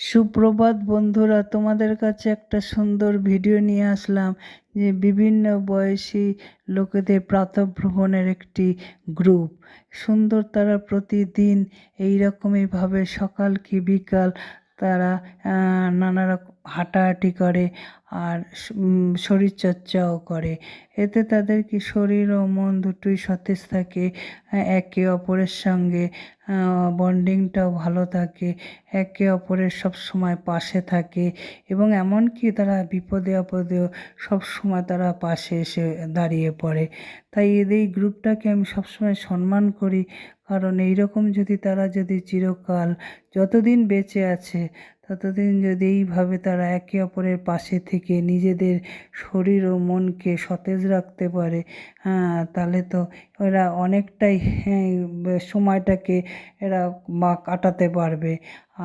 সুপ্রভাত বন্ধুরা, তোমাদের কাছে একটা সুন্দর ভিডিও নিয়ে আসলাম যে বিভিন্ন বয়সী লোকেদের প্রাতভ্রমণের একটি গ্রুপ। সুন্দর তারা প্রতিদিন এইরকমইভাবে সকাল কি বিকাল তারা নানা রকম হাঁটাহাঁটি করে আর শরীরচর্চাও করে। এতে তাদের কি শরীর ও মন দুটোই সতেজ থাকে আহ, একে অপরের সঙ্গে বন্ডিংটাও ভালো থাকে একে অপরের সব সময় পাশে থাকে এবং এমনকি তারা বিপদে আপদেও সব সময় তারা পাশে এসে দাঁড়িয়ে পড়ে। তাই এদের এই গ্রুপটাকে আমি সবসময় সম্মান করি কারণ এইরকম যদি তারা যদি চিরকাল যতদিন বেঁচে আছে ততদিন যদি এইভাবে তারা একে অপরের পাশে থেকে নিজেদের শরীর ও মনকে সতেজ রাখতে পারে হ্যাঁ তাহলে তো এরা অনেকটাই হ্যাঁ, সময়টাকে এরা বা কাটাতে পারবে।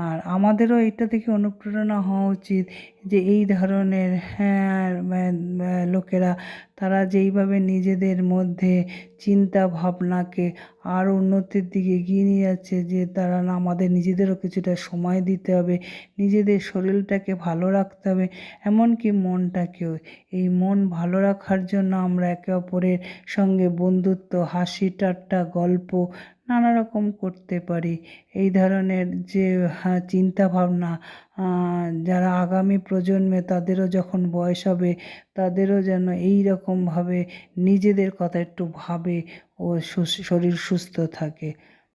আর আমাদেরও এটা থেকে অনুপ্রেরণা হওয়া উচিত যে এই ধরনের হ্যাঁ লোকেরা তারা যেইভাবে নিজেদের মধ্যে চিন্তা ভাবনাকে আরও উন্নতির দিকে এগিয়ে নিয়ে যাচ্ছে যে তারা না আমাদের নিজেদেরও কিছুটা সময় দিতে হবে, নিজেদের শরীরটাকে ভালো রাখতে হবে, এমনকি মনটাকেও। এই মন ভালো রাখার জন্য আমরা একে অপরের সঙ্গে বন্ধুত্ব, হাসি, ঠাট্টা, গল্প নানা রকম করতে পারি। এই ধরনের যে চিন্তা ভাবনা যারা আগামী প্রজন্মে তাদেরও যখন বয়স হবে, তাদেরও যেন এই রকমভাবে নিজেদের কথা একটু ভাবে ও শরীর সুস্থ থাকে।